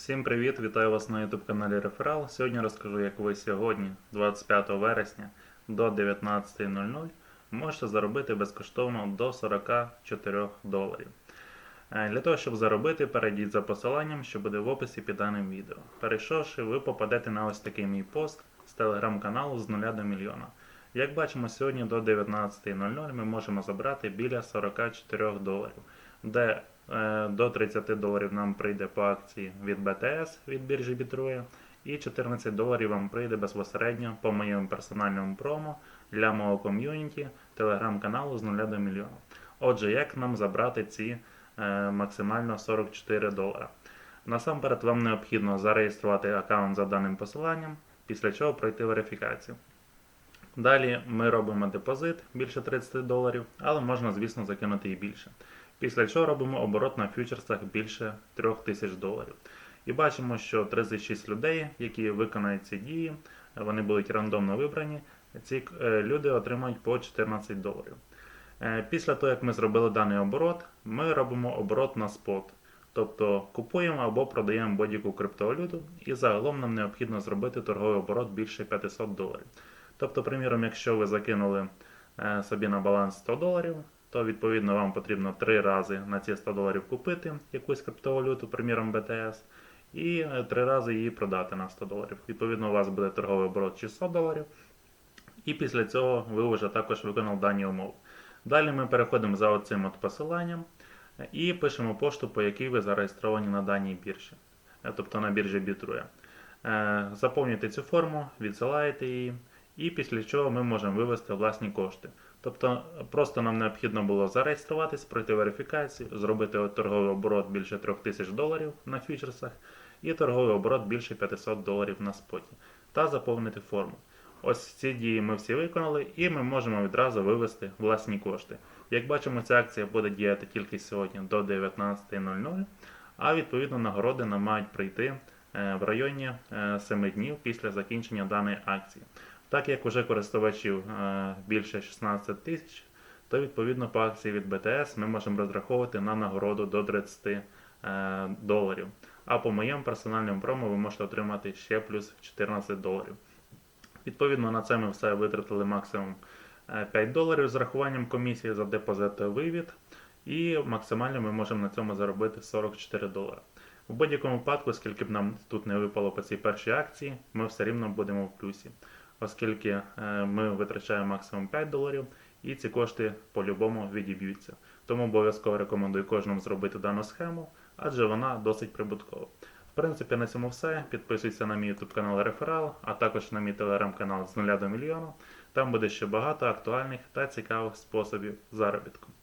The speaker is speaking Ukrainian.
Всім привіт! Вітаю вас на YouTube каналі Реферал. Сьогодні розкажу, як ви сьогодні, 25 вересня до 19.00, можете заробити безкоштовно до 44 доларів. Е, Для того, щоб заробити, перейдіть за посиланням, що буде в описі під даним відео. Перейшовши, ви попадете на ось такий мій пост з телеграм-каналу з 0 до мільйона. Як бачимо, сьогодні до 19.00 ми можемо забрати біля 44 доларів, де до 30 доларів нам прийде по акції від BTS від біржі Bitrue, і 14 доларів вам прийде безпосередньо по моєму персональному промо для мого ком'юніті телеграм-каналу з 0 до мільйона. Отже, як нам забрати ці е, максимально 44 долара? Насамперед вам необхідно зареєструвати аккаунт за даним посиланням, після чого пройти верифікацію. Далі ми робимо депозит більше 30 доларів, але можна, звісно, закинути і більше. Після чого робимо оборот на фьючерсах більше 3000 доларів. І бачимо, що 36 людей, які виконають ці дії, вони будуть рандомно вибрані. Ці е, люди отримають по 14 доларів. Е, Після того, як ми зробили даний оборот, ми робимо оборот на спот. Тобто купуємо або продаємо будь-яку криптовалюту, і загалом нам необхідно зробити торговий оборот більше 500 доларів. Тобто, приміром, якщо ви закинули е, собі на баланс 100 доларів, то відповідно вам потрібно 3 рази на ці 100 доларів купити якусь криптовалюту, приміром BTS, і 3 рази її продати на 100 доларів. Відповідно, у вас буде торговий оборот 600 доларів. І після цього ви вже також виконали дані умови. Далі ми переходимо за оцим от посиланням е, і пишемо пошту, по якій ви зареєстровані на даній біржі, е, тобто на біржі Bitrue. Е, Заповнюєте цю форму, відсилаєте її, і після чого ми можемо вивести власні кошти. Тобто просто нам необхідно було зареєструватись, пройти верифікацію, зробити торговий оборот більше 3000 доларів на фьючерсах і торговий оборот більше 500 доларів на споті та заповнити форму. Ось ці дії ми всі виконали, і ми можемо відразу вивести власні кошти. Як бачимо, ця акція буде діяти тільки сьогодні до 19.00, а відповідно нагороди нам мають прийти е, в районі е, 7 днів після закінчення даної акції. Так як уже користувачів е, більше 16 тисяч, то відповідно по акції від BTS ми можемо розраховувати на нагороду до 30 е, доларів. А по моєму персональному промо ви можете отримати ще плюс 14 доларів. Відповідно, на це ми все витратили максимум е, 5 доларів з рахуванням комісії за депозит вивід. І максимально ми можемо на цьому заробити 44 долари. У будь-якому випадку, скільки б нам тут не випало по цій першій акції, ми все рівно будемо в плюсі, оскільки е, ми витрачаємо максимум 5 доларів, і ці кошти по-любому відіб'ються. Тому обов'язково рекомендую кожному зробити дану схему, адже вона досить прибуткова. В принципі, на цьому все. Підписуйся на мій YouTube канал Реферал, а також на мій телеграм-канал з 0 до мільйона. Там буде ще багато актуальних та цікавих способів заробітку.